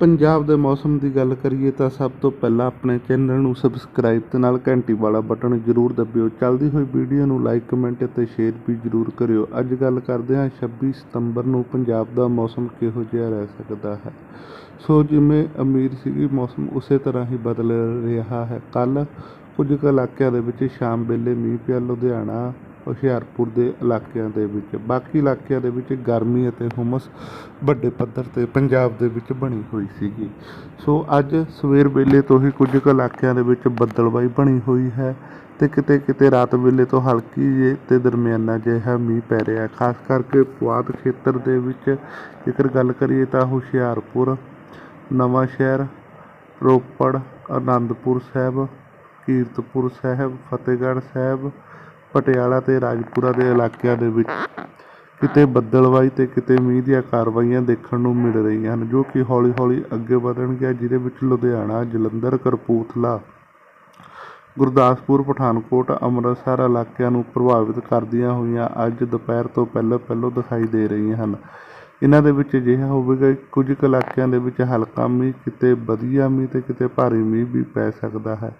ਪੰਜਾਬ ਦੇ ਮੌਸਮ ਦੀ ਗੱਲ ਕਰੀਏ ਤਾਂ ਸਭ ਤੋਂ ਪਹਿਲਾਂ ਆਪਣੇ ਚੈਨਲ ਨੂੰ ਸਬਸਕ੍ਰਾਈਬ ਤੇ ਨਾਲ ਘੰਟੀ ਵਾਲਾ ਬਟਨ ਜ਼ਰੂਰ ਦਬਿਓ। ਚੱਲਦੀ ਹੋਈ ਵੀਡੀਓ ਨੂੰ ਲਾਈਕ ਕਮੈਂਟ ਅਤੇ ਸ਼ੇਅਰ ਵੀ ਜ਼ਰੂਰ ਕਰਿਓ। ਅੱਜ ਗੱਲ ਕਰਦੇ ਹਾਂ 26 ਸਤੰਬਰ ਨੂੰ ਪੰਜਾਬ ਦਾ ਮੌਸਮ ਕਿਹੋ ਜਿਹਾ ਰਹਿ ਸਕਦਾ ਹੈ। ਸੋ ਜਿਵੇਂ ਅਮੀਰ ਸੀਗੀ, ਮੌਸਮ ਉਸੇ ਤਰ੍ਹਾਂ ਹੀ ਬਦਲ ਰਿਹਾ ਹੈ। ਕੱਲ ਕੁਝ ਕੁ ਇਲਾਕਿਆਂ ਦੇ ਵਿੱਚ ਸ਼ਾਮ ਵੇਲੇ ਮੀਂਹ ਪਿਆ। ਲੁਧਿਆਣਾ ਹੁਸ਼ਿਆਰਪੁਰ ਦੇ ਇਲਾਕਿਆਂ ਦੇ ਵਿੱਚ, ਬਾਕੀ ਇਲਾਕਿਆਂ ਦੇ ਵਿੱਚ ਗਰਮੀ ਅਤੇ ਹੁਮਸ ਵੱਡੇ ਪੱਧਰ ਤੇ ਪੰਜਾਬ ਦੇ ਵਿੱਚ ਬਣੀ ਹੋਈ ਸੀਗੀ। ਸੋ ਅੱਜ ਸਵੇਰ ਵੇਲੇ ਤੋਂ ਹੀ ਕੁਝ ਕੁ ਇਲਾਕਿਆਂ ਦੇ ਵਿੱਚ ਬੱਦਲਬਾਈ ਬਣੀ ਹੋਈ ਹੈ ਤੇ ਕਿਤੇ ਕਿਤੇ ਰਾਤ ਵੇਲੇ ਤੋਂ ਹਲਕੀ ਜੇ ਤੇ ਦਰਮਿਆਨਾ ਜਿਹਾ ਮੀਂਹ ਪੈ ਰਿਹਾ ਖਾਸ ਕਰਕੇ ਪੁਆਧ ਖੇਤਰ ਦੇ ਵਿੱਚ ਜੇਕਰ ਗੱਲ ਕਰੀਏ ਤਾਂ ਹੁਸ਼ਿਆਰਪੁਰ, ਨਵਾਂ ਸ਼ਹਿਰ, ਰੋਪੜ, ਆਨੰਦਪੁਰ ਸਾਹਿਬ, ਕੀਰਤਪੁਰ ਸਾਹਿਬ, ਫਤਿਹਗੜ੍ਹ ਸਾਹਿਬ ਪਟਿਆਲਾ ਤੇ ਰਾਜਪੁਰਾ ਦੇ ਇਲਾਕਿਆਂ ਦੇ ਵਿੱਚ ਕਿਤੇ ਬੱਦਲਬਾਈ ਤੇ ਕਿਤੇ ਮੀਂਹ ਦੀਆਂ ਕਾਰਵਾਈਆਂ ਦੇਖਣ ਨੂੰ ਮਿਲ ਰਹੀਆਂ ਹਨ, ਜੋ ਕਿ ਹੌਲੀ ਹੌਲੀ ਅੱਗੇ ਵਧਣਗੀਆਂ, ਜਿਹਦੇ ਵਿੱਚ ਲੁਧਿਆਣਾ, ਜਲੰਧਰ ਕਰਪੂਥਲਾ ਗੁਰਦਾਸਪੁਰ, ਪਠਾਨਕੋਟ, ਅੰਮ੍ਰਿਤਸਰ ਇਲਾਕਿਆਂ ਨੂੰ ਪ੍ਰਭਾਵਿਤ ਕਰਦੀਆਂ ਹੋਈਆਂ ਅੱਜ ਦੁਪਹਿਰ ਤੋਂ ਪਹਿਲਾਂ ਪਹਿਲਾਂ ਦਿਖਾਈ ਦੇ ਰਹੀਆਂ ਹਨ। ਇਹਨਾਂ ਦੇ ਵਿੱਚ ਅਜਿਹਾ ਹੋਵੇਗਾ, ਕੁਝ ਕੁ ਇਲਾਕਿਆਂ ਦੇ ਵਿੱਚ ਹਲਕਾ ਮੀਂਹ, ਕਿਤੇ ਵਧੀਆ ਮੀਂਹ ਤੇ ਕਿਤੇ ਭਾਰੀ ਮੀਂਹ ਵੀ ਪੈ ਸਕਦਾ ਹੈ।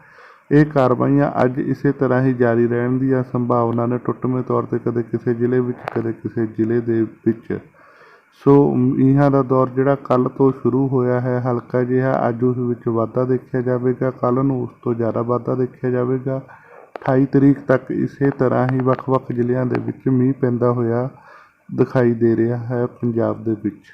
ਇਹ ਕਾਰਵਾਈਆਂ ਅੱਜ ਇਸੇ ਤਰ੍ਹਾਂ ਹੀ ਜਾਰੀ ਰਹਿਣ ਦੀਆਂ ਸੰਭਾਵਨਾ ਨੇ ਟੁੱਟਵੇਂ ਤੌਰ ਤੇ ਕਦੇ ਕਿਸੇ ਜ਼ਿਲ੍ਹੇ ਵਿੱਚ, ਕਦੇ ਕਿਸੇ ਜ਼ਿਲ੍ਹੇ ਦੇ ਵਿੱਚ। ਸੋ ਮੀਂਹਾਂ ਦਾ ਦੌਰ ਜਿਹੜਾ ਕੱਲ ਤੋਂ ਸ਼ੁਰੂ ਹੋਇਆ ਹੈ, ਹਲਕਾ ਜਿਹਾ ਅੱਜ ਉਸ ਵਿੱਚ ਵਾਧਾ ਦੇਖਿਆ ਜਾਵੇਗਾ ਕੱਲ ਨੂੰ ਉਸ ਤੋਂ ਜ਼ਿਆਦਾ ਵਾਧਾ ਦੇਖਿਆ ਜਾਵੇਗਾ। 28 ਤਰੀਕ ਤੱਕ ਇਸੇ ਤਰ੍ਹਾਂ ਹੀ ਵੱਖ-ਵੱਖ ਜ਼ਿਲ੍ਹਿਆਂ ਦੇ ਵਿੱਚ ਮੀਂਹ ਪੈਂਦਾ ਹੋਇਆ ਦਿਖਾਈ ਦੇ ਰਿਹਾ ਹੈ ਪੰਜਾਬ ਦੇ ਵਿੱਚ।